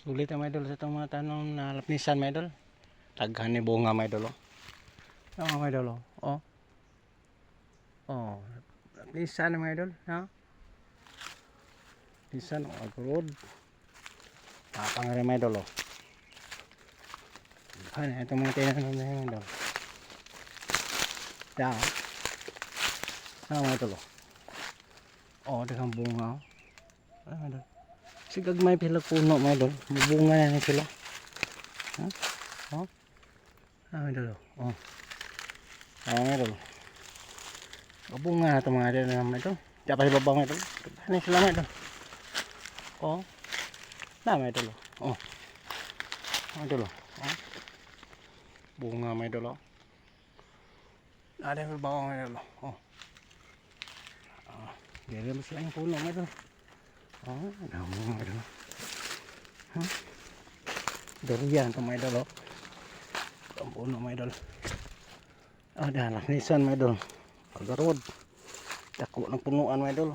Sulit ang idol sa itong mga tanong na lapnisan mga idol. Taghan ni bunga mga idol. Oh. Ano mga idol? Oh. Oh. oh. Lapnisan mga idol. Ha? Lapnisan. Oh. Agurod. Tapang rin mga idol. Oh. Ano itong mga tinanom na mga idol. Yan. Ano mga idol? Oh. Oh, daghang bunga. Oh. Ano mga idol? Sigag may pila puno mga idol. Mabunga na ni sila. Ha? Oh. Ah, mga idol. Oh. Ah, idol. Mabunga na ito mga idol na mga idol. Diyan pa sa baba mga idol. Ano sila mga idol? Oh. Na mga idol. Oh. Mga idol. Oh. Bunga mga idol. Oh. Ada bawah mga idol. Oh. Ah, Gaya mo sila yung puno mga idol. Oh, damo mga idol. Ha? Durian ito mga idol. Oh. Ang puno mga idol. Ah, dahil nisan mga idol. Pagkarod. Dako ng punuan mga idol.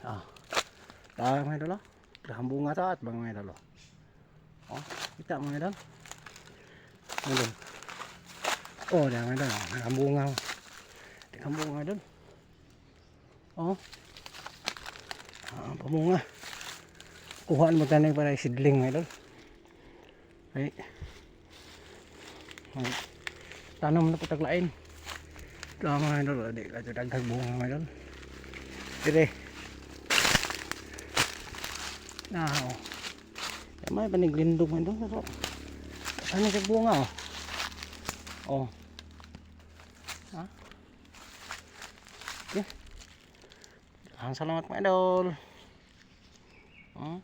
Ah. Dahil mga idol. Oh. Dahil bunga ta at bang mga idol. Oh. Oh, kita mga idol. Mga idol. Oh, dahil mga idol. Dahil bunga. oh. Dahil bunga mga idol. Oh. Ah, pamunga. Kuhaan mo tayo para isidling mga idol. Ay. Ay. Tanam na putag lain. Ito mga idol. Di ka ito dagdag bunga mga idol. Dire. Na, oh. Ay, may paniglindog mga idol. Pero, ano sa bunga oh. Oh. Ha? Okay. Ang salamat mga idol. Hmm?